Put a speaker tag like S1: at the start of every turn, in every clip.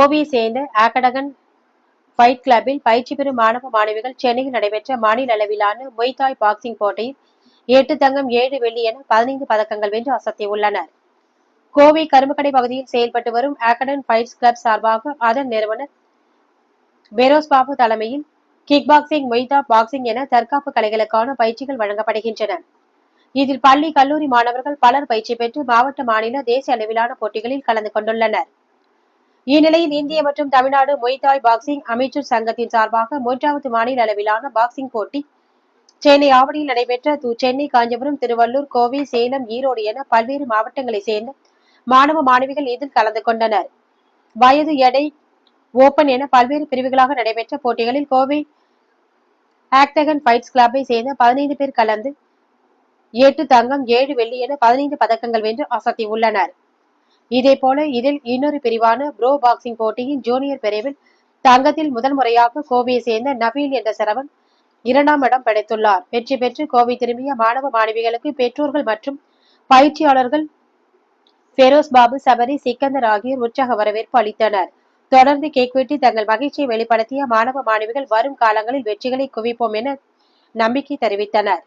S1: கோவையை சேர்ந்த ஆகடகன் ஃபைட் கிளப்பில் பயிற்சி பெறும் மாணவ மாணவிகள் சென்னையில் நடைபெற்ற மாநில அளவிலான மொய்தாய் பாக்ஸிங் போட்டியில் எட்டு தங்கம் ஏழு வெள்ளி என பதினைந்து பதக்கங்கள் வென்று அசத்தியுள்ளனர். கோவை கரும்புக்கடை பகுதியில் செயல்பட்டு வரும் ஆகடன் ஃபைட்ஸ் கிளப் சார்பாக அதன் நிறுவனர் பெரோஸ் பாபு தலைமையில் கிக் பாக்ஸிங் மொய்தா பாக்ஸிங் என தற்காப்பு கலைகளுக்கான பயிற்சிகள் வழங்கப்படுகின்றன. இதில் பள்ளி கல்லூரி மாணவர்கள் பலர் பயிற்சி பெற்று மாவட்ட மாநில தேசிய அளவிலான போட்டிகளில் கலந்து கொண்டுள்ளனர். இந்நிலையில் இந்திய மற்றும் தமிழ்நாடு மொய்தாய் பாக்ஸிங் அமைச்சர் சங்கத்தின் சார்பாக மூன்றாவது மாநில அளவிலான பாக்ஸிங் போட்டி சென்னை ஆவடியில் நடைபெற்ற து சென்னை காஞ்சிபுரம் திருவள்ளூர் கோவை சேலம் ஈரோடு என பல்வேறு மாவட்டங்களைச் சேர்ந்த மாணவ மாணவிகள் இதில் கலந்து கொண்டனர். வயது எடை ஓபன் என பல்வேறு பிரிவுகளாக நடைபெற்ற போட்டிகளில் கோவை ஆக்டகன் ஃபைட்ஸ் கிளப்பை சேர்ந்த பதினைந்து பேர் கலந்து எட்டு தங்கம் ஏழு வெள்ளி என பதினைந்து பதக்கங்கள் வென்று அசத்தியுள்ளனர். இதே போல இதில் இன்னொரு பிரிவான ப்ரோ பாக்ஸிங் போட்டியின் ஜூனியர் பிரிவில் தங்கத்தில் முதல் முறையாக கோவையை சேர்ந்த நபீல் என்ற சிறுவன் இரண்டாம் இடம் படைத்துள்ளார். வெற்றி பெற்று கோவை திரும்பிய மாணவ மாணவிகளுக்கு பெற்றோர்கள் மற்றும் பயிற்சியாளர்கள் பெரோஸ் பாபு சபரி சிக்கந்தர் ஆகியோர் உற்சாக வரவேற்பு அளித்தனர். தொடர்ந்து கேக் வெட்டி தங்கள் மகிழ்ச்சியை வெளிப்படுத்திய மாணவ மாணவிகள் வரும் காலங்களில் வெற்றிகளை குவிப்போம் என நம்பிக்கை தெரிவித்தனர்.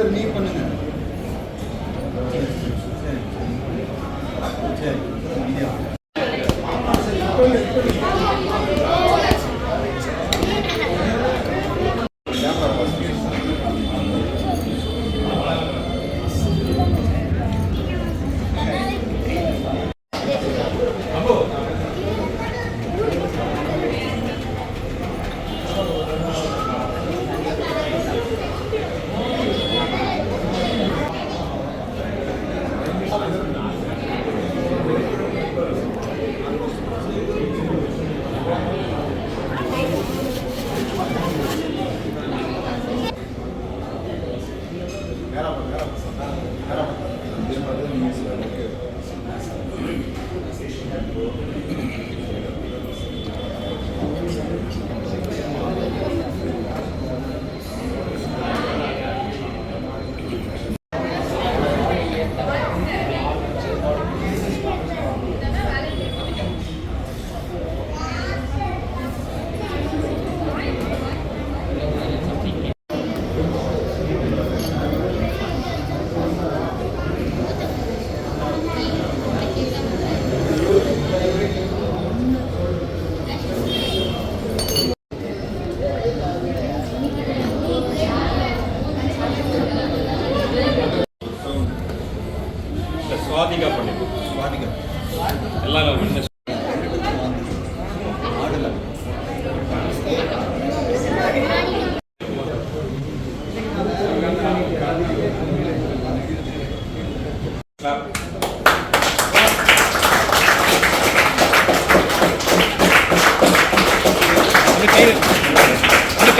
S2: ஒருத்தர் நீ பண்ணுங்க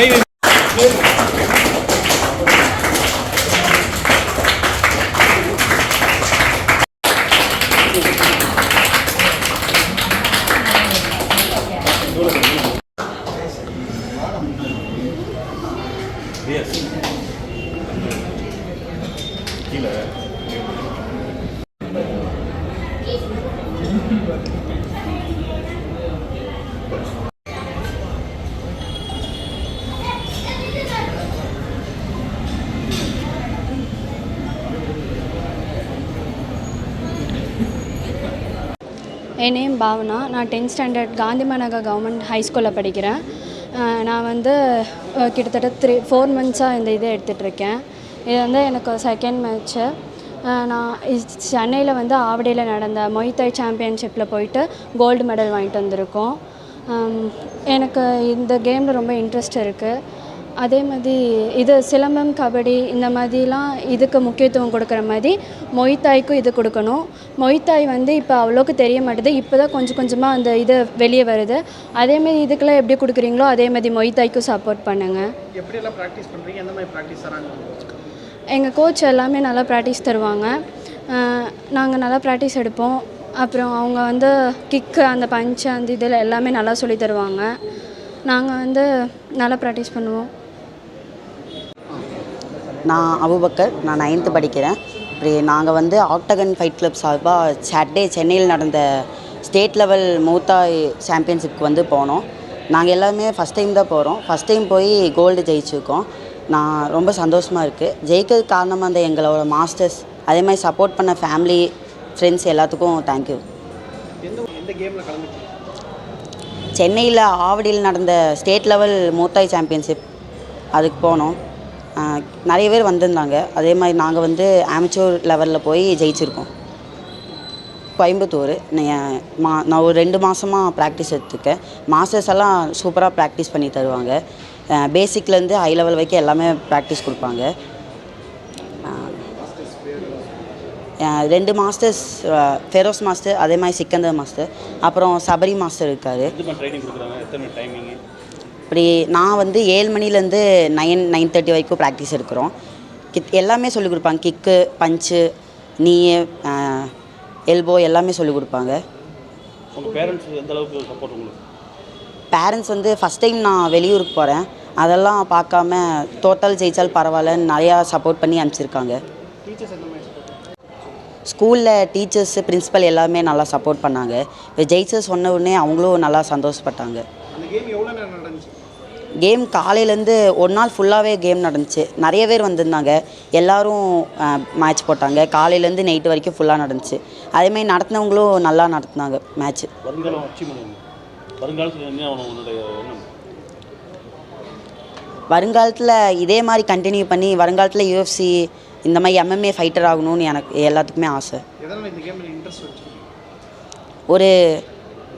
S3: அப்படி கை வை. Yes. கீழே
S4: என் நேம் பாவனா. நான் டென்த் ஸ்டாண்டர்ட் காந்திமநகர் கவர்மெண்ட் ஹை ஸ்கூலில் படிக்கிறேன். நான் வந்து கிட்டத்தட்ட த்ரீ ஃபோர் மந்த்ஸாக இந்த இதை எடுத்துகிட்ருக்கேன் இது வந்து எனக்கு செகண்ட் மேட்ச்சு நான் சென்னையில் வந்து ஆவடியில் நடந்த மொய்தாய் சாம்பியன்ஷிப்பில் போயிட்டு கோல்டு மெடல் வாங்கிட்டு வந்திருக்கோம். எனக்கு இந்த கேமில் ரொம்ப இன்ட்ரெஸ்ட் இருக்குது அதே மாதிரி இது சிலம்பம் கபடி இந்த மாதிரிலாம் இதுக்கு முக்கியத்துவம் கொடுக்குற மாதிரி மொய்தாய்க்கும் இது கொடுக்கணும். மொய்தாய் வந்து இப்போ அவ்வளோக்கு தெரிய மாட்டுது. இப்போ தான் கொஞ்சம் கொஞ்சமாக அந்த இது வெளியே வருது. அதேமாதிரி இதுக்கெல்லாம் எப்படி கொடுக்குறீங்களோ அதே மாதிரி மொய்தாய்க்கும் சப்போர்ட் பண்ணுங்கள்
S5: எப்படியெல்லாம் ப்ராக்டிஸ் பண்ணுறீங்க எந்த மாதிரி ப்ராக்டிஸ் தராங்க
S4: எங்கள் கோச் எல்லாமே நல்லா ப்ராக்டிஸ் தருவாங்க. நாங்கள் நல்லா ப்ராக்டிஸ் எடுப்போம். அப்புறம் அவங்க வந்து கிக்கு அந்த பஞ்சு அந்த இதில் எல்லாமே நல்லா சொல்லி தருவாங்க. நாங்கள் வந்து நல்லா ப்ராக்டிஸ் பண்ணுவோம்.
S6: நான் அபுபக்கர் நான் நைன்த்து படிக்கிறேன். இப்படி நாங்கள் வந்து ஆக்டகன் ஃபைட் கிளப் சார்பாக சாட்டர்டே சென்னையில் நடந்த ஸ்டேட் லெவல் மூத்தாய் சாம்பியன்ஷிப்க்கு வந்து போனோம். நாங்கள் எல்லாமே ஃபஸ்ட் டைம் தான் போகிறோம் ஃபஸ்ட் டைம் போய் கோல்டு ஜெயிச்சிருக்கோம். நான் ரொம்ப சந்தோஷமாக இருக்குது ஜெயிக்கிறதுக்கு காரணமாக அந்த எங்களோட மாஸ்டர்ஸ் அதே மாதிரி சப்போர்ட் பண்ண ஃபேமிலி ஃப்ரெண்ட்ஸ் எல்லாத்துக்கும் தேங்க்யூ சென்னையில் ஆவடியில் நடந்த ஸ்டேட் லெவல் மூத்தாய் சாம்பியன்ஷிப் அதுக்கு போனோம். நிறைய பேர் வந்திருந்தாங்க. அதே மாதிரி நாங்கள் வந்து ஆமிச்சூர் லெவலில் போய் ஜெயிச்சிருக்கோம். கோயம்புத்தூர் நான் மா நான் ஒரு ரெண்டு மாதமாக ப்ராக்டிஸ் எடுத்துருக்கேன். மாஸ்டர்ஸ் எல்லாம் சூப்பராக ப்ராக்டிஸ் பண்ணி தருவாங்க. பேசிக்லேருந்து ஹை லெவல் வரைக்கும் எல்லாமே ப்ராக்டிஸ் கொடுப்பாங்க. ரெண்டு மாஸ்டர்ஸ் ஃபெரோஸ் மாஸ்டர் அதே மாதிரி சிக்கந்தர் மாஸ்டர் அப்புறம் சபரி மாஸ்டர் இருக்கார். இப்படி நான் வந்து ஏழு மணிலேருந்து நைன் நைன் தேர்ட்டி வரைக்கும் ப்ராக்டிஸ் எடுக்கிறோம். கிக் எல்லாமே சொல்லிக் கொடுப்பாங்க. கிக்கு பஞ்சு நீ எல்போ எல்லாமே சொல்லிக் கொடுப்பாங்க.
S3: பேரண்ட்ஸ்
S6: வந்து ஃபஸ்ட் டைம் நான் வெளியூருக்கு போகிறேன் அதெல்லாம் பார்க்காம டோட்டல் ஜெயிச்சால் பரவாயில்லன்னு நிறையா சப்போர்ட் பண்ணி அனுப்பிச்சிருக்காங்க? ஸ்கூலில் டீச்சர்ஸ் பிரின்ஸிபல் எல்லாமே நல்லா சப்போர்ட் பண்ணாங்க. இப்போ ஜெயிச்சு சொன்ன உடனே அவங்களும் நல்லா சந்தோஷப்பட்டாங்க
S5: அந்த கேம் எவ்வளோ நேரம் நடந்துச்சு
S6: கேம் காலையிலேருந்து ஒரு நாள் ஃபுல்லாகவே கேம் நடந்துச்சு. நிறைய பேர் வந்திருந்தாங்க. எல்லாரும் மேட்ச் போட்டாங்க. காலையிலேருந்து நைட்டு வரைக்கும் ஃபுல்லாக நடந்துச்சு. அதேமாதிரி நடத்தினவங்களும் நல்லா நடத்தினாங்க மேட்ச்சு
S3: வருங்காலத்தில்
S6: இதே மாதிரி கண்டினியூ பண்ணி வருங்காலத்தில் யூஎஃப்சி இந்த மாதிரி எம்எம்ஏ ஃபைட்டர் ஆகணும்னு எனக்கு எல்லாத்துக்குமே ஆசை.
S5: எதனால் இந்த கேமில் இன்ட்ரெஸ்ட் வச்சுருக்கீங்க
S6: ஒரு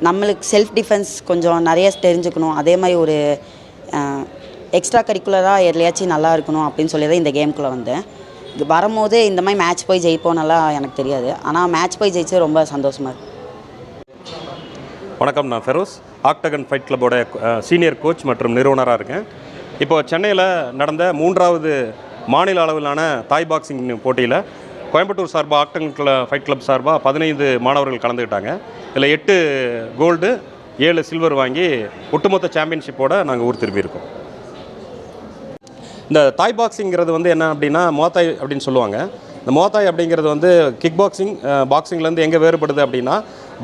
S6: நம்மளுக்கு செல்ஃப் டிஃபென்ஸ் கொஞ்சம் நிறைய தெரிஞ்சுக்கணும். அதே மாதிரி ஒரு எக்ஸ்ட்ரா கரிக்குலராக எதுலையாச்சும் நல்லா இருக்கணும் அப்படின்னு சொல்லி தான் இந்த கேமுக்குள்ளே வந்தேன். இது வரும்போது இந்த மாதிரி மேட்ச் போய் ஜெயிப்போன்னெல்லாம் எனக்கு தெரியாது. ஆனால் மேட்ச் போய் ஜெயிச்சு ரொம்ப சந்தோஷமாக இருக்கு.
S2: வணக்கம் நான் ஃபெரோஸ். ஆக்டகன் ஃபைட் கிளப்போட சீனியர் கோச் மற்றும் நிறுவனராக இருக்கேன். இப்போ சென்னையில் நடந்த மூன்றாவது மாநில அளவிலான தாய் பாக்ஸிங் போட்டியில் கோயம்புத்தூர் சார்பாக ஆக்டகன் கிள ஃபைட் கிளப் சார்பாக பதினைந்து மாணவர்கள் கலந்துக்கிட்டாங்க இதில் எட்டு கோல்டு ஏழு சில்வர் வாங்கி ஒட்டுமொத்த சாம்பியன்ஷிப்போடு நாங்கள் ஊர் திரும்பியிருக்கோம். இந்த தாய் பாக்ஸிங்கிறது வந்து என்ன அப்படின்னா மோத்தாய் அப்படின்னு சொல்லுவாங்க. இந்த மோத்தாய் அப்படிங்கிறது வந்து கிக் பாக்ஸிங் பாக்ஸிங்லேருந்து எங்கே வேறுபடுது அப்படின்னா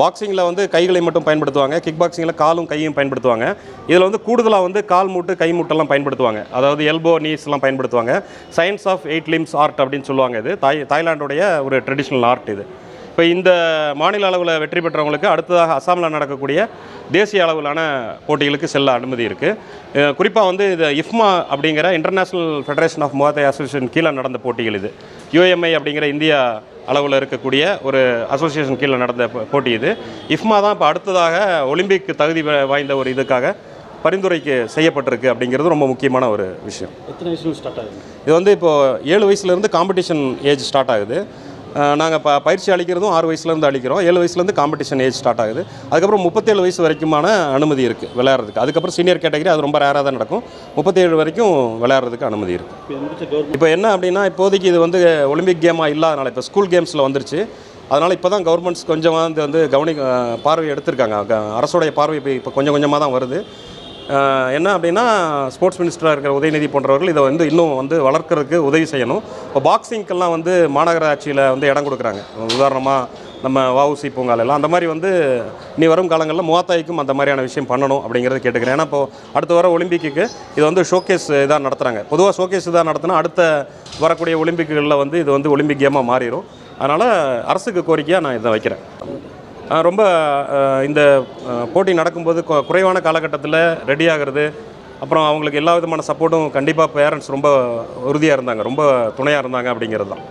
S2: பாக்ஸிங்கில் வந்து கைகளை மட்டும் பயன்படுத்துவாங்க கிக் பாக்ஸிங்கில் காலும் கையும் பயன்படுத்துவாங்க. இதில் வந்து கூடுதலாக வந்து கால் மூட்டு கை மூட்டெல்லாம் பயன்படுத்துவாங்க. அதாவது எல்போ நீஸ்லாம் பயன்படுத்துவாங்க. Science of eight limbs art அப்படின்னு சொல்லுவாங்க இது. தாய் தாய்லாண்டுடைய ஒரு ட்ரெடிஷ்னல் ஆர்ட் இது. இப்போ இந்த மாநில அளவில் வெற்றி பெற்றவங்களுக்கு அடுத்ததாக அசாமில் நடக்கக்கூடிய தேசிய அளவிலான போட்டிகளுக்கு செல்ல அனுமதி இருக்குது குறிப்பாக வந்து இது இஃப்மா அப்படிங்கிற international federation of Muay Thai association கீழே நடந்த போட்டிகள் இது. யூஎம்ஐ அப்படிங்கிற இந்தியா அளவில் இருக்கக்கூடிய ஒரு அசோசியேஷன் கீழே நடந்த போட்டி இது. இஃப்மா தான் இப்போ அடுத்ததாக ஒலிம்பிக் தகுதி வா- வாய்ந்த ஒரு இதுக்காக பரிந்துரைக்கு செய்யப்பட்டிருக்கு அப்படிங்கிறது ரொம்ப முக்கியமான ஒரு விஷயம்.
S3: எத்தனை வயசுல ஸ்டார்ட் ஆகுது?
S2: இது வந்து இப்போது ஏழு வயசுலேருந்து காம்படிஷன் ஏஜ் ஸ்டார்ட் ஆகுது. நாங்கள் ப பயிற்சி அளிக்கிறதும் ஆறு வயசுலேருந்து அளிக்கிறோம். ஏழு வயசுலேருந்து காம்படிஷன் ஏஜ் ஸ்டார்ட் ஆகுது. அதுக்கப்புறம் முப்பத்தேழு வயசு வரைக்குமான அனுமதி இருக்குது விளையாடுறதுக்கு. அதுக்கப்புறம் சீனியர் கேட்டகரி அது ரொம்ப ரேராக தான் நடக்கும். முப்பத்தேழு வரைக்கும் விளையாடுறதுக்கு அனுமதி இருக்குது
S3: இப்போ
S2: என்ன அப்படின்னா இப்போதைக்கு இது வந்து ஒலிம்பிக் கேமாக இல்லாதனால இப்போ ஸ்கூல் கேம்ஸில் வந்துருச்சு. அதனால் இப்போ தான் கவர்மெண்ட்ஸ் கொஞ்சமாக வந்து வந்து கவனி பார்வை எடுத்திருக்காங்க. அரசோடைய பார்வை இப்போ இப்போ கொஞ்சம் கொஞ்சமாக தான் வருது. என்ன அப்படின்னா ஸ்போர்ட்ஸ் மினிஸ்டராக இருக்கிற உதயநிதி போன்றவர்கள் இதை வந்து இன்னும் வந்து வளர்க்கறதுக்கு உதவி செய்யணும். இப்போ பாக்ஸிங்க்கெல்லாம் வந்து மாநகராட்சியில் வந்து இடம் கொடுக்குறாங்க. உதாரணமாக நம்ம வவுசி பூங்காலெல்லாம் அந்த மாதிரி வந்து இனி வரும் காலங்களில் மூவாத்தாய்க்கும் அந்த மாதிரியான விஷயம் பண்ணணும் அப்படிங்கிறத கேட்டுக்கிறேன். ஏன்னா இப்போ அடுத்து வர ஒலிம்பிக்கு இது வந்து ஷோகேஸ் இதாக நடத்துகிறாங்க பொதுவாக ஷோகேஸ் இதாக நடத்தினா அடுத்த வரக்கூடிய ஒலிம்பிக்குகளில் வந்து இது வந்து ஒலிம்பிக் கேமாக மாறிடும் அதனால் அரசுக்கு கோரிக்கையாக நான் இதை வைக்கிறேன். ரொம்ப இந்த போட்டி நடக்கும்போது குறைவான காலகட்டத்தில் ரெடி ஆகிறது. அப்புறம் அவங்களுக்கு எல்லா விதமான சப்போர்ட்டும் கண்டிப்பாக பேரண்ட்ஸ் ரொம்ப உறுதியாக இருந்தாங்க. ரொம்ப துணையாக இருந்தாங்க அப்படிங்கிறது தான்